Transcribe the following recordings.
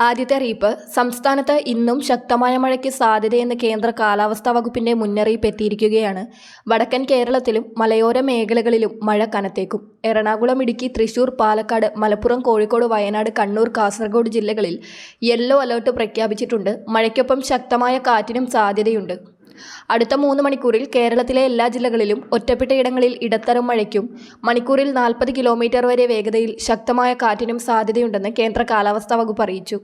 ആദ്യത്തെ അറിയിപ്പ് സംസ്ഥാനത്ത് ഇന്നും ശക്തമായ മഴയ്ക്ക് സാധ്യതയെന്ന് കേന്ദ്ര കാലാവസ്ഥാ വകുപ്പിന്റെ മുന്നറിയിപ്പ് എത്തിയിരിക്കുകയാണ് വടക്കൻ കേരളത്തിലും മലയോര മേഖലകളിലും മഴ കനത്തേക്കും. എറണാകുളം ഇടുക്കി തൃശൂർ പാലക്കാട് മലപ്പുറം കോഴിക്കോട് വയനാട് കണ്ണൂർ കാസർഗോഡ് ജില്ലകളിൽ യെല്ലോ അലേർട്ട് പ്രഖ്യാപിച്ചിട്ടുണ്ട്. മഴയ്ക്കൊപ്പം ശക്തമായ കാറ്റിനും സാധ്യതയുണ്ട്. അടുത്ത മൂന്ന് മണിക്കൂറിൽ കേരളത്തിലെ എല്ലാ ജില്ലകളിലും ഒറ്റപ്പെട്ടയിടങ്ങളിൽ ഇടത്തരം മഴയ്ക്കും മണിക്കൂറിൽ നാൽപ്പത് കിലോമീറ്റർ വരെ വേഗതയിൽ ശക്തമായ കാറ്റിനും സാധ്യതയുണ്ടെന്ന് കേന്ദ്ര കാലാവസ്ഥാ വകുപ്പ് അറിയിച്ചു.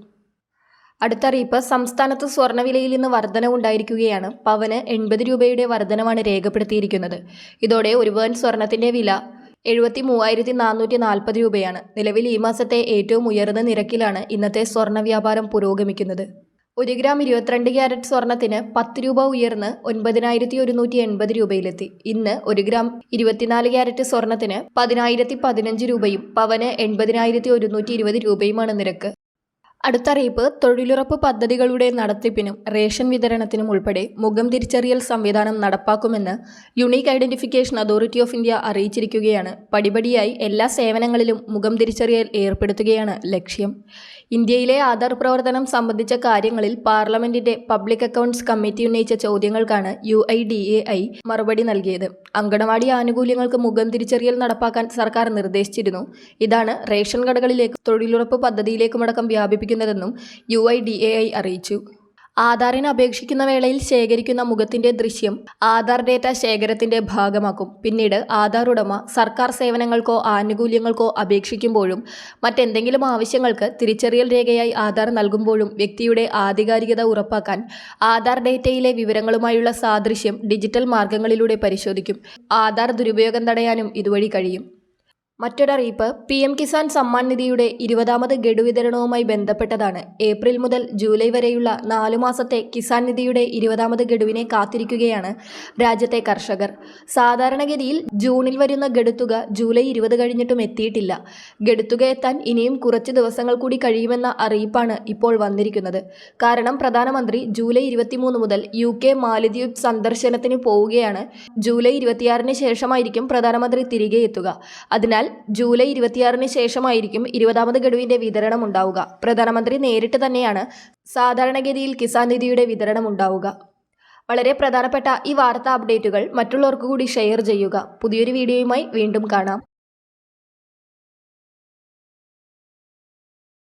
അടുത്ത അറിയിപ്പ് സംസ്ഥാനത്ത് സ്വർണവിലയിൽ ഇന്ന് വർധനവുണ്ടായിരിക്കുകയാണ് പവന് എൺപത് രൂപയുടെ വർധനമാണ് രേഖപ്പെടുത്തിയിരിക്കുന്നത്. ഇതോടെ ഒരു പവൻ സ്വർണത്തിന്റെ വില എഴുപത്തി മൂവായിരത്തി നാനൂറ്റി നാൽപ്പത് രൂപയാണ്. നിലവിൽ ഈ മാസത്തെ ഏറ്റവും ഉയർന്ന നിരക്കിലാണ് ഇന്നത്തെ സ്വർണ വ്യാപാരം പുരോഗമിക്കുന്നത്. ഒരു ഗ്രാം ഇരുപത്തിരണ്ട് ക്യാരറ്റ് സ്വർണത്തിന് പത്ത് രൂപ ഉയർന്ന് ഒൻപതിനായിരത്തി ഒരുന്നൂറ്റി എൺപത് രൂപയിലെത്തി. ഇന്ന് ഒരു ഗ്രാം ഇരുപത്തിനാല് ക്യാരറ്റ് സ്വർണത്തിന് പതിനായിരത്തി പതിനഞ്ച് രൂപയും പവന് എൺപതിനായിരത്തി ഒരുന്നൂറ്റി ഇരുപത് രൂപയുമാണ് നിരക്ക്. അടുത്തറിയിപ്പ് തൊഴിലുറപ്പ് പദ്ധതികളുടെ നടത്തിപ്പിനും റേഷൻ വിതരണത്തിനും ഉൾപ്പെടെ മുഖം തിരിച്ചറിയൽ സംവിധാനം നടപ്പാക്കുമെന്ന് unique identification authority of India അറിയിച്ചിരിക്കുകയാണ്. പടിപടിയായി എല്ലാ സേവനങ്ങളിലും മുഖം തിരിച്ചറിയൽ ഏർപ്പെടുത്തുകയാണ് ലക്ഷ്യം. ഇന്ത്യയിലെ ആധാർ പ്രവർത്തനം സംബന്ധിച്ച കാര്യങ്ങളിൽ പാർലമെന്റിന്റെ പബ്ലിക് അക്കൗണ്ട്സ് കമ്മിറ്റി ഉന്നയിച്ച ചോദ്യങ്ങൾക്കാണ് U I D A I മറുപടി നൽകിയത്. അങ്കണവാടി ആനുകൂല്യങ്ങൾക്ക് മുഖം തിരിച്ചറിയൽ നടപ്പാക്കാൻ സർക്കാർ നിർദ്ദേശിച്ചിരുന്നു. ഇതാണ് റേഷൻ കടകളിലേക്ക് തൊഴിലുറപ്പ് പദ്ധതിയിലേക്കുമടക്കം വ്യാപിപ്പിക്കുന്നതെന്നും U I D A I അറിയിച്ചു. ആധാറിന് അപേക്ഷിക്കുന്ന വേളയിൽ ശേഖരിക്കുന്ന മുഖത്തിന്റെ ദൃശ്യം ആധാർ ഡേറ്റ ശേഖരത്തിന്റെ ഭാഗമാക്കും. പിന്നീട് ആധാർ ഉടമ സർക്കാർ സേവനങ്ങൾക്കോ ആനുകൂല്യങ്ങൾക്കോ അപേക്ഷിക്കുമ്പോഴും മറ്റെന്തെങ്കിലും ആവശ്യങ്ങൾക്ക് തിരിച്ചറിയൽ രേഖയായി ആധാർ നൽകുമ്പോഴും വ്യക്തിയുടെ ആധികാരികത ഉറപ്പാക്കാൻ ആധാർ ഡേറ്റയിലെ വിവരങ്ങളുമായുള്ള സാദൃശ്യം ഡിജിറ്റൽ മാർഗങ്ങളിലൂടെ പരിശോധിക്കും. ആധാർ ദുരുപയോഗം തടയാനും ഇതുവഴി കഴിയും. മറ്റൊരറിയിപ്പ് പി എം കിസാൻ സമ്മാൻ നിധിയുടെ ഇരുപതാമത് ഗഡു വിതരണവുമായി ബന്ധപ്പെട്ടതാണ്. ഏപ്രിൽ മുതൽ ജൂലൈ വരെയുള്ള നാലു മാസത്തെ കിസാൻ നിധിയുടെ ഇരുപതാമത് ഗഡുവിനെ കാത്തിരിക്കുകയാണ് രാജ്യത്തെ കർഷകർ. സാധാരണഗതിയിൽ ജൂണിൽ വരുന്ന ഗഡുത്തുക ജൂലൈ ഇരുപത് കഴിഞ്ഞിട്ടും എത്തിയിട്ടില്ല. ഗഡുത്തുക എത്താൻ ഇനിയും കുറച്ച് ദിവസങ്ങൾ കൂടി കഴിയുമെന്ന അറിയിപ്പാണ് ഇപ്പോൾ വന്നിരിക്കുന്നത്. കാരണം പ്രധാനമന്ത്രി ജൂലൈ ഇരുപത്തിമൂന്ന് മുതൽ യു കെ മാലിദ്വീപ് സന്ദർശനത്തിന് പോവുകയാണ്. ജൂലൈ ഇരുപത്തിയാറിന് ശേഷമായിരിക്കും പ്രധാനമന്ത്രി തിരികെ എത്തുക. അതിനാൽ ജൂലൈ ഇരുപത്തിയാറിന് ശേഷമായിരിക്കും ഇരുപതാമത് ഗഡുവിന്റെ വിതരണം ഉണ്ടാവുക പ്രധാനമന്ത്രി നേരിട്ട് തന്നെയാണ് സാധാരണഗതിയിൽ കിസാൻ നിധിയുടെ വിതരണം ഉണ്ടാവുക വളരെ പ്രധാനപ്പെട്ട ഈ വാർത്താ അപ്ഡേറ്റുകൾ മറ്റുള്ളവർക്ക് കൂടി ഷെയർ ചെയ്യുക. പുതിയൊരു വീഡിയോയുമായി വീണ്ടും കാണാം.